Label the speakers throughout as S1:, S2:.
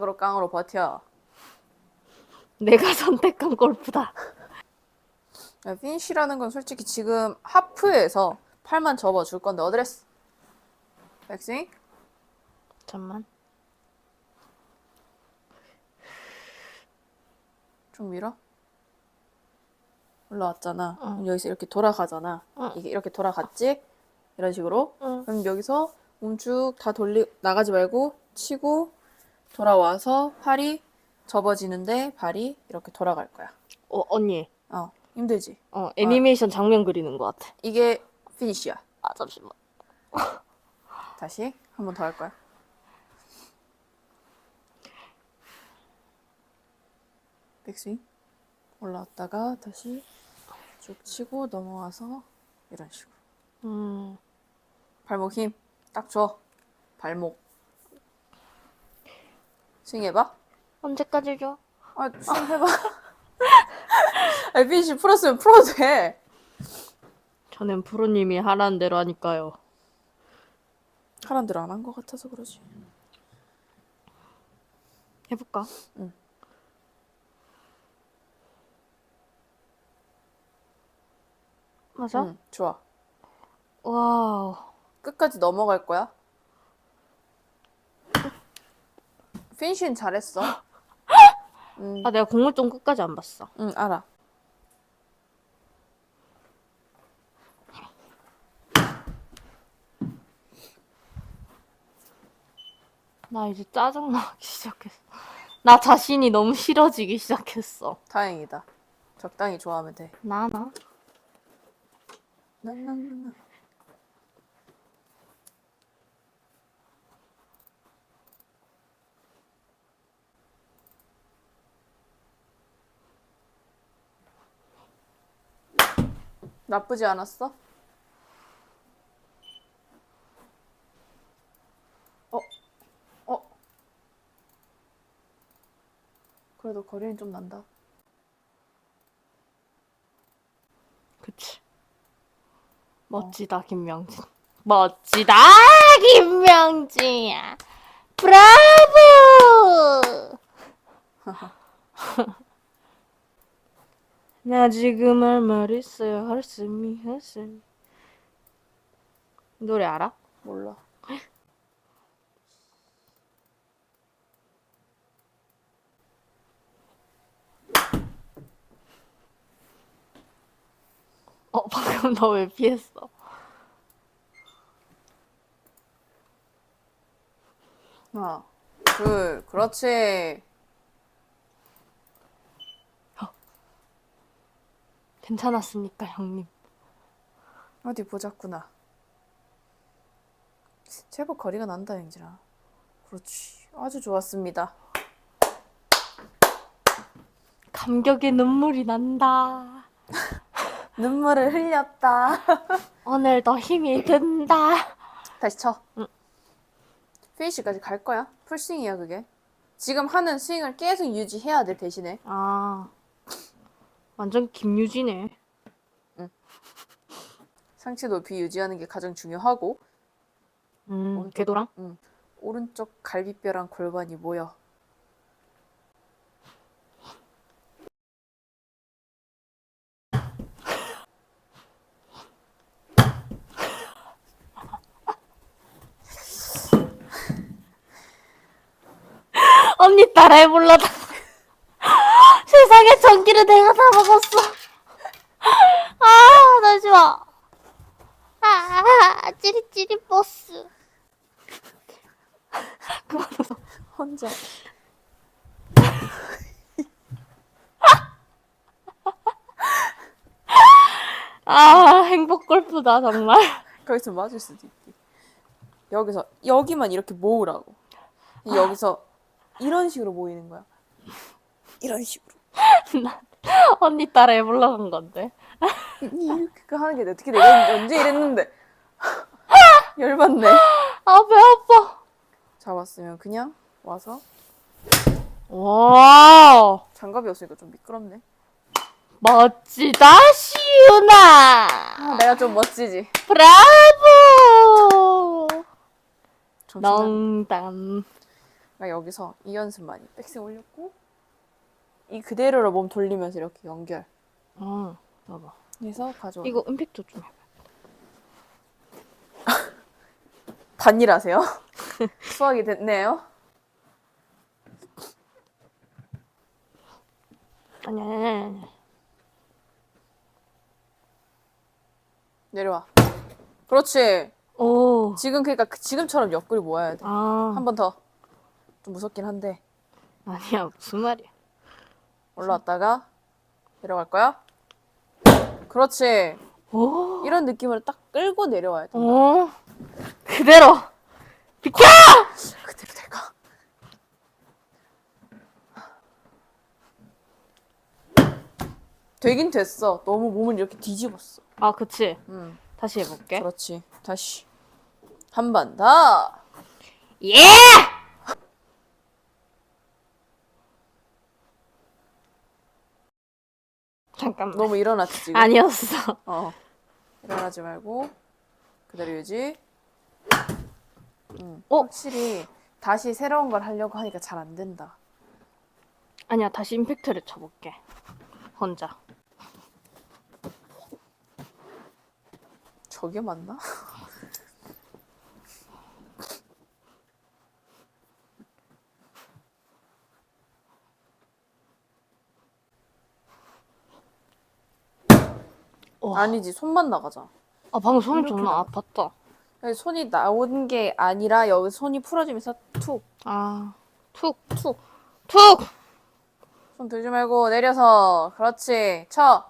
S1: 으로 깡으로 버텨.
S2: 내가 선택한 골프다.
S1: 야, 피니쉬라는 건 솔직히 지금 하프에서 팔만 접어 줄 건데 어드레스. 백스윙?
S2: 잠만.
S1: 좀 밀어. 올라왔잖아.
S2: 응.
S1: 그럼 여기서 이렇게 돌아가잖아.
S2: 응.
S1: 이게 이렇게 돌아갔지? 이런 식으로.
S2: 응.
S1: 그럼 여기서 몸 쭉 다 돌리 나가지 말고 치고 돌아와서 팔이 접어지는데 발이 이렇게 돌아갈 거야.
S2: 어 언니.
S1: 어, 힘들지?
S2: 어 애니메이션 장면 그리는 것 같아.
S1: 이게 피니쉬야.
S2: 아 잠시만.
S1: 다시 한 번 더 할 거야. 백스윙 올라왔다가 다시 쭉 치고 넘어와서 이런 식으로
S2: 음.
S1: 발목 힘 딱 줘. 발목 스윙 해봐.
S2: 언제까지 줘?
S1: 아 스윙 해봐. FBC 풀었으면 풀어도 돼.
S2: 저는 프로님이 하라는 대로 하니까요.
S1: 하란 대로 안 한 것 같아서 그러지.
S2: 해볼까?
S1: 응.
S2: 맞아?
S1: 응, 좋아.
S2: 와우.
S1: 끝까지 넘어갈 거야. 피니쉬는 잘했어. 응,
S2: 아 내가 공을 좀 끝까지 안 봤어.
S1: 응, 알아.
S2: 나 이제 짜증 나기 시작했어. 나 자신이 너무 싫어지기 시작했어.
S1: 다행이다. 적당히 좋아하면 돼.
S2: 나나?
S1: 나나나나. 나쁘지 않았어? 어? 어? 그래도 거리는 좀 난다.
S2: 그치. 멋지다 김명진. 멋지다 김명진. 브라보. 나 지금 할 말 있어요. 할수미 할수미. 노래 알아?
S1: 몰라.
S2: 어 방금 너 왜 피했어?
S1: 하나, 둘, 그렇지.
S2: 괜찮았습니까 형님?
S1: 어디 보자꾸나. 제법 거리가 난다, 영진아. 그렇지. 아주 좋았습니다.
S2: 감격의 눈물이 난다.
S1: 눈물을 흘렸다.
S2: 오늘도 힘이 든다.
S1: 다시 쳐.
S2: 응.
S1: 피니시까지 갈 거야. 풀스윙이야, 그게. 지금 하는 스윙을 계속 유지해야 돼, 대신에.
S2: 아 완전 김유진네.
S1: 상체 높이 유지하는 게 가장 중요하고,
S2: 음
S1: 오른쪽.
S2: 궤도랑
S1: 오른쪽 갈비뼈랑 골반이 모여.
S2: 언니 따라해 불러다. 전기를 내가 다 먹었어. 아, 나 좋아. 아, 찌릿찌릿 버스. 그만 웃어.
S1: 혼자.
S2: 아, 행복 골프다, 정말.
S1: 거기서 맞을 수도 있지. 여기서, 여기만 이렇게 모으라고. 여기서 이런 식으로 모이는 거야. 이런 식으로.
S2: 나 언니 따라해 불러간 건데.
S1: 이렇게 하는 게 어떻게 내가 언제 이랬는데. 열받네.
S2: 아, 배 아파.
S1: 잡았으면 그냥 와서
S2: 와,
S1: 장갑이 없으니까 좀 미끄럽네.
S2: 멋지다, 시윤아.
S1: 아, 내가 좀 멋지지.
S2: 브라보.
S1: 정신
S2: 농담.
S1: 그러니까 여기서 이 연습만이 백스윙 올렸고 이 그대로로 몸 돌리면서 이렇게 연결
S2: 어, 봐봐.
S1: 해서 가져오.
S2: 이거 임팩트 좀 해봐.
S1: 반일 하세요? 수학이 됐네요.
S2: 아니, 아니, 아니, 아니.
S1: 내려와. 그렇지.
S2: 오.
S1: 지금 그러니까 그- 지금처럼 옆구리 모아야 돼.
S2: 아.
S1: 한 번 더. 좀 무섭긴 한데
S2: 아니야, 무슨 말이야.
S1: 올라왔다가 내려갈 거야. 그렇지.
S2: 오.
S1: 이런 느낌으로 딱 끌고 내려와야 돼.
S2: 오. 그대로. 비켜!
S1: 그대로 될까? 되긴 됐어. 너무 몸을 이렇게 뒤집었어.
S2: 아, 그치.
S1: 응.
S2: 다시 해볼게.
S1: 그렇지. 다시. 한 번 더.
S2: 예! 잠깐만.
S1: 너무 일어났지 지금.
S2: 아니었어.
S1: 어. 일어나지 말고 그대로 유지. 응.
S2: 어?
S1: 확실히 다시 새로운 걸 하려고 하니까 잘 안 된다.
S2: 아니야, 다시 임팩트를 쳐볼게. 혼자.
S1: 저게 맞나?
S2: 와.
S1: 아니지 손만 나가자.
S2: 아, 방금 손이
S1: 이렇게
S2: 존나. 아팠다.
S1: 손이 나온 게 아니라 여기 손이 풀어지면서 툭.
S2: 아, 툭, 툭, 툭!
S1: 손 들지 말고 내려서 그렇지 쳐.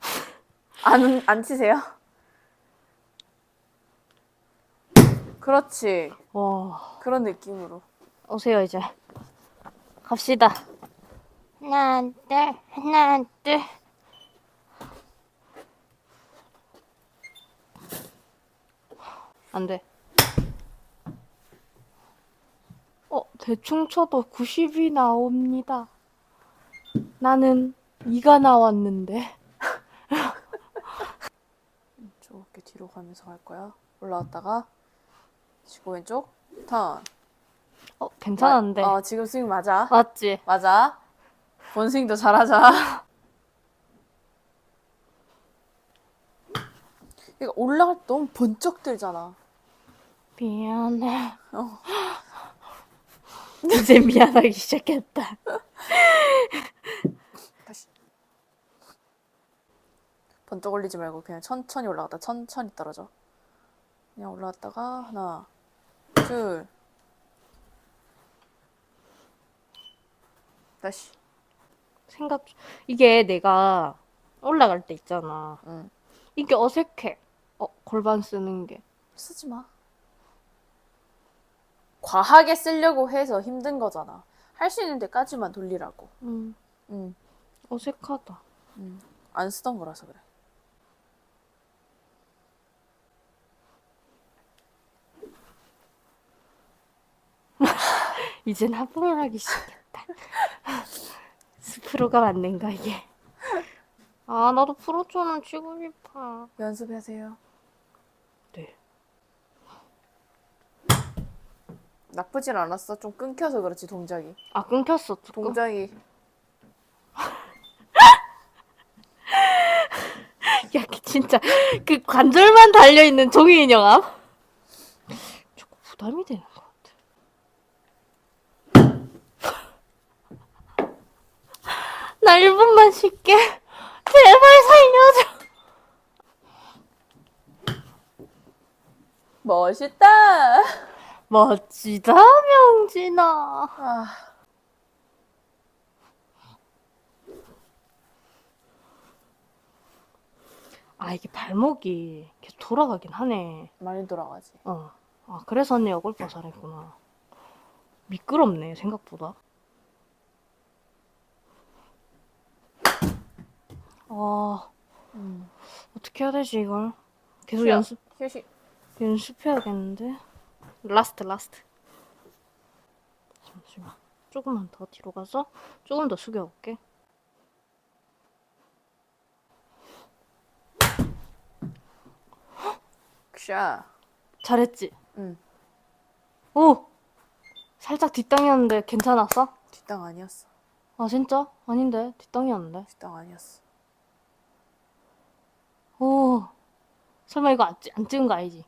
S1: 안, 안 치세요? 그렇지.
S2: 와.
S1: 그런 느낌으로.
S2: 오세요, 이제. 갑시다. 하나, 둘, 하나, 둘. 안 돼. 어, 대충 쳐도 90이 나옵니다. 나는 2가 나왔는데.
S1: 이렇게 뒤로 가면서 갈 거야. 올라왔다가 치고 왼쪽 턴.
S2: 어, 괜찮은데.
S1: 어, 지금 스윙 맞아.
S2: 맞지?
S1: 맞아. 본스윙도 잘하자. 이거 올라갈 때 너무 번쩍 들잖아.
S2: 미안해.
S1: 어.
S2: 이제 미안하기 시작했다.
S1: 다시. 번쩍 올리지 말고 그냥 천천히 올라갔다 천천히 떨어져. 그냥 올라왔다가 하나, 둘. 다시.
S2: 생각 이게 내가 올라갈 때 있잖아.
S1: 응.
S2: 이게 어색해. 어, 골반 쓰는 게.
S1: 쓰지 마. 과하게 쓰려고 해서 힘든 거잖아. 할 수 있는 데까지만 돌리라고.
S2: 음,
S1: 응.
S2: 어색하다.
S1: 응. 안 쓰던 거라서 그래.
S2: 이젠 합봉을 하기 시작했다. 스프로가 맞는가 이게. 아, 나도 프로초는 치고 싶어.
S1: 연습하세요.
S2: 네.
S1: 나쁘진 않았어. 좀 끊겨서 그렇지 동작이.
S2: 아, 끊겼어. 조금.
S1: 동작이
S2: 야, 그 진짜 그 관절만 달려 있는 종이 인형함. 조금 부담이 되는 것 같아. 나 1분만 쉴게. 제발 살려줘.
S1: 멋있다.
S2: 멋지다, 명진아.
S1: 아,
S2: 아, 이게 발목이 계속 돌아가긴 하네.
S1: 많이 돌아가지.
S2: 어. 아, 그래서 언니가 골프 잘했구나. 미끄럽네, 생각보다.
S1: 음.
S2: 어떻게 해야 되지, 이걸? 계속
S1: 쉬어.
S2: 연습,
S1: 휴식.
S2: 연습해야겠는데? 라스트, 라스트. 잠시만. 조금만 더 뒤로 가서 조금 더 숙여볼게.
S1: 샤.
S2: 잘했지?
S1: 응.
S2: 오! 살짝 뒷땅이었는데 괜찮았어?
S1: 뒷땅 아니었어.
S2: 아, 진짜? 아닌데? 뒷땅이었는데?
S1: 뒷땅 아니었어.
S2: 오, 설마 이거 안, 찍- 안 찍은 거 아니지?